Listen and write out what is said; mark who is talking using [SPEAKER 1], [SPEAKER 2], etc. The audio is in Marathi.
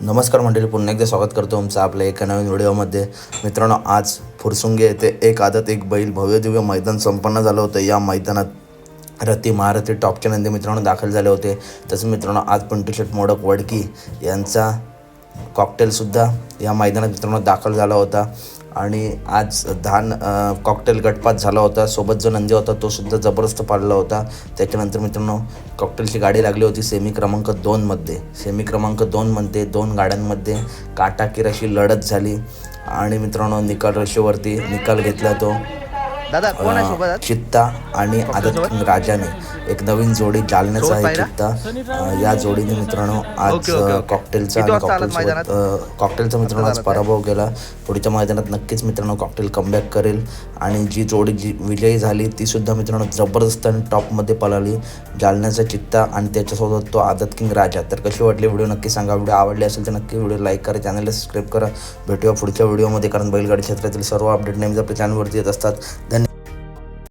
[SPEAKER 1] नमस्कार मंडळी पुन्हा एकदा स्वागत करतो तुमचं आपल्या एका नवीन व्हिडिओमध्ये. मित्रांनो आज फुरसुंगे येथे एक आदत एक बैल भव्य दिव्य मैदान संपन्न झालं होतं. या मैदानात रती महारथी टॉपचे नंदी मित्रांनो दाखल झाले होते. तसंच मित्रांनो आज पिंटू शेट मोडक वडकी यांचा कॉकटेलसुद्धा या मैदानात मित्रांनो दाखल झाला होता. आणि आज धान कॉकटेल गटपात झाला होता. सोबत जो नंदी होता तो सुद्धा जबरदस्त पाडला होता. त्याच्यानंतर मित्रांनो कॉकटेलची गाडी लागली होती सेमी क्रमांक दोनमध्ये सेमी क्रमांक दोनमध्ये दोन गाड्यांमध्ये काटाकीर अशी लढत झाली. आणि मित्रांनो निकाल रेषेवरती निकाल घेतला तो.
[SPEAKER 2] दादा?
[SPEAKER 1] चित्ता आणि आदत किंग राजाने एक नवीन जोडी जालन्याचा
[SPEAKER 2] सोबत
[SPEAKER 1] आहे
[SPEAKER 2] पाहिला?
[SPEAKER 1] चित्ता. या जोडीने मित्रांनो आज
[SPEAKER 2] ओके, ओके, ओके.
[SPEAKER 1] कॉकटेलचा
[SPEAKER 2] किती
[SPEAKER 1] आणि
[SPEAKER 2] वाजता आलात
[SPEAKER 1] कॉकटेल सोबत कॉकटेलचा मित्रांनो आज? पराभव केला. पुढच्या मैदानात नक्कीच मित्रांनो कॉकटेल कमबॅक करेल. आणि जी जोडी जी विजयी झाली ती सुद्धा मित्रांनो जबरदस्त आणि टॉपमध्ये पळाली. जालन्याचा चित्ता आणि त्याच्यासोबत तो आदत किंग राजा. तर कशी वाटली व्हिडिओ नक्की सांगा. व्हिडिओ आवडली असेल तर नक्की व्हिडिओ लाईक करा चॅनलला सबस्क्राईब करा. भेटूया पुढच्या व्हिडिओमध्ये कारण बैलगाडी क्षेत्रातील सर्व अपडेट नेहमीच आपल्या चॅनलवरती येत असतात. धन्यवाद.